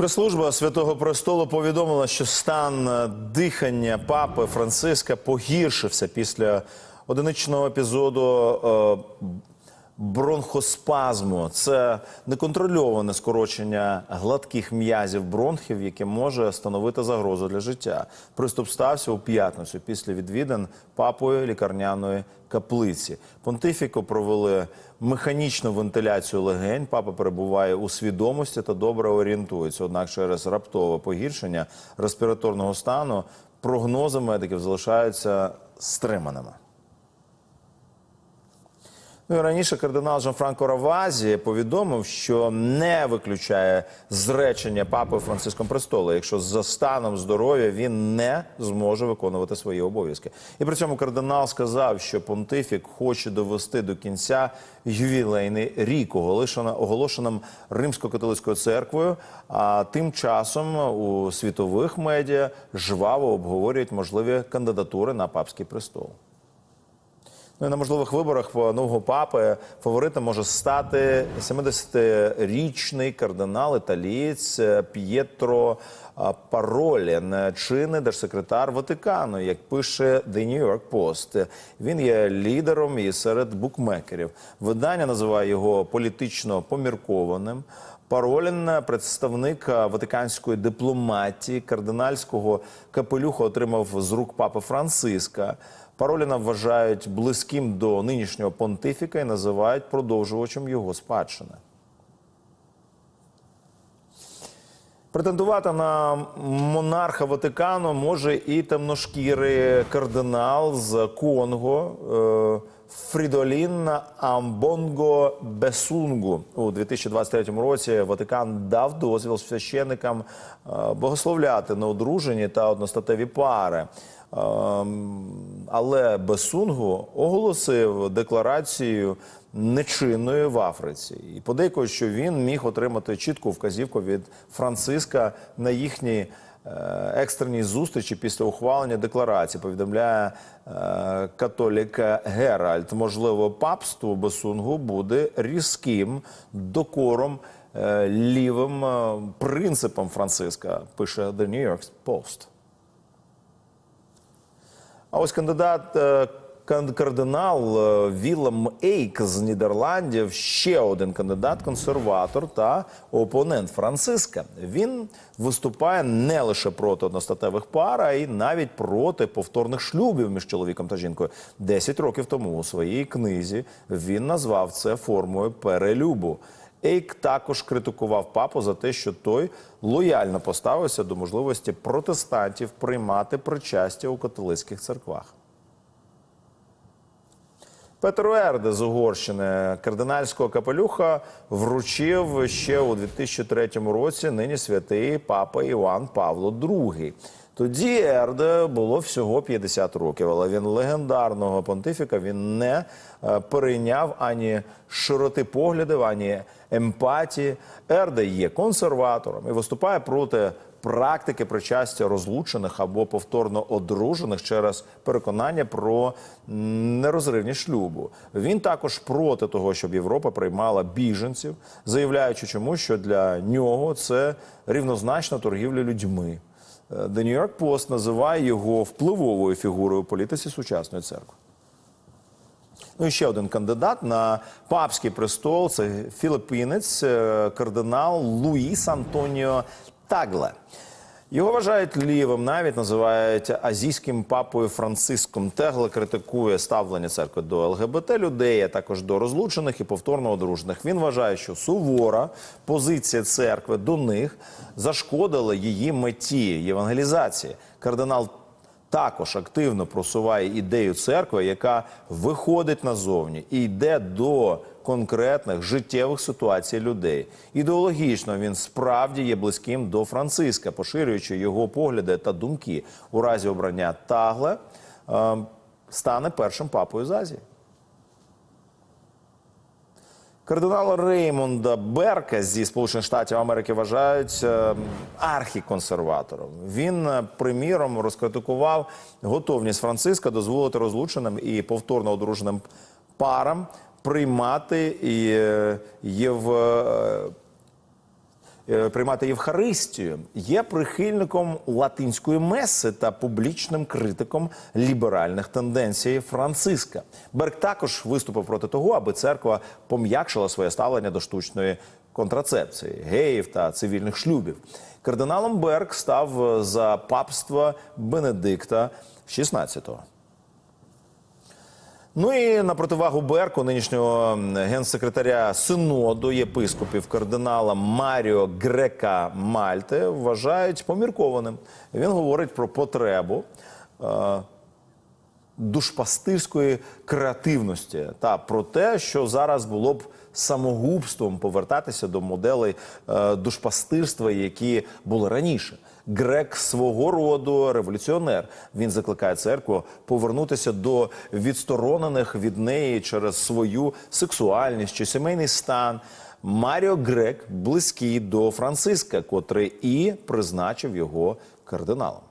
Прес-служба Святого Престолу повідомила, що стан е, дихання папи Франциска погіршився після одиничного епізоду е, бронхоспазму. Це неконтрольоване скорочення гладких м'язів бронхів, яке може становити загрозу для життя. Приступ стався у п'ятницю після відвідин папою лікарняної каплиці. Понтифіко провели механічну вентиляцію легень. Папа перебуває у свідомості та добре орієнтується. Однак через раптове погіршення респіраторного стану прогнози медиків залишаються стриманими. Ну і раніше кардинал Жан-Франко Равазі повідомив, що не виключає зречення папи Франциском престолу, якщо за станом здоров'я він не зможе виконувати свої обов'язки. І при цьому кардинал сказав, що понтифік хоче довести до кінця ювілейний рік, оголошеним римсько-католицькою церквою. А тим часом у світових медіа жваво обговорюють можливі кандидатури на папський престол. Ну і на можливих виборах нового папи фаворитом може стати 70-річний кардинал італієць П'єтро Паролін, чинний держсекретар Ватикану, як пише The New York Post. Він є лідером і серед букмекерів. Видання називає його політично поміркованим. Паролін, представник е, ватиканської дипломатії, кардинальського капелюха отримав з рук папи Франциска. Пароліна вважають близьким до нинішнього понтифіка і називають продовжувачем його спадщини. Претендувати на монарха Ватикану може і темношкірий кардинал з Конго е, Фрідолін Амбонго Бесунгу. У 2023 році Ватикан дав дозвіл священникам е, богословляти неодружені та одностатеві пари. Ем, Але Бесунгу оголосив декларацію нечинною в Африці і подейкують, що він міг отримати чітку вказівку від Франциска на їхній е, екстреній зустрічі після ухвалення декларації. Повідомляє е, католік Геральт. Можливо, папство Бесунгу буде різким докором е, лівим принципом Франциска. Пише The New York Post. А ось кандидат е, кан- кардинал е, Вілем Ейк з Нідерландів, ще один кандидат-консерватор та опонент Франциска. Він виступає не лише проти одностатевих пар, а й навіть проти повторних шлюбів між чоловіком та жінкою. Десять років тому у своїй книзі він назвав це формою перелюбу. Ейк також критикував папу за те, що той лояльно поставився до можливості протестантів приймати причастя у католицьких церквах. Петро Ерде з Угорщини кардинальського капелюха вручив ще у 2003 році нині святий папа Іван Павло II. Тоді Ерде було всього 50 років, але він легендарного понтифіка він не е, перейняв ані широти поглядів, ані емпатії. Ерде є консерватором і виступає проти практики причастя розлучених або повторно одружених через переконання про нерозривність шлюбу. Він також проти того, щоб Європа приймала біженців, заявляючи, чому що для нього це рівнозначно торгівля людьми. Е, The New York Post називає його впливовою фігурою у політиці сучасної церкви. Ну і ще один кандидат на папський престол це філіппінець, е, кардинал Луїс Антоніо Тагле. Його вважають лівим, навіть називають азійським папою Франциском. Тегле критикує ставлення церкви до ЛГБТ людей, а також до розлучених і повторно одружених. Він вважає, що сувора позиція церкви до них зашкодила її меті євангелізації. Кардинал також активно просуває ідею церкви, яка виходить назовні і йде до конкретних життєвих ситуацій людей. Ідеологічно він справді є близьким до Франциска, поширюючи його погляди та думки. У разі обрання Тагле е, стане першим папою з Азії. Кардинала Реймонда Берка зі Сполучених Штатів Америки вважають е, архіконсерватором. Він, е, приміром, розкритикував готовність Франциска дозволити розлученим і повторно одруженим парам приймати е, єв, е, е, приймати Євхаристію, є прихильником латинської меси та публічним критиком ліберальних тенденцій Франциска. Берг також виступив проти того, аби церква пом'якшила своє ставлення до штучної контрацепції, геїв та цивільних шлюбів. Кардиналом Берг став за папства Бенедикта XVI. Ну і на противагу Берку, нинішнього генсекретаря синоду єпископів кардинала Маріо Грека Мальте вважають поміркованим. Він говорить про потребу е, душпастирської креативності та про те, що зараз було б самогубством повертатися до моделей е, душпастирства, які були раніше. Грек свого роду революціонер. Він закликає церкву повернутися до відсторонених від неї через свою сексуальність чи сімейний стан. Маріо Грек близький до Франциска, котрий і призначив його кардиналом.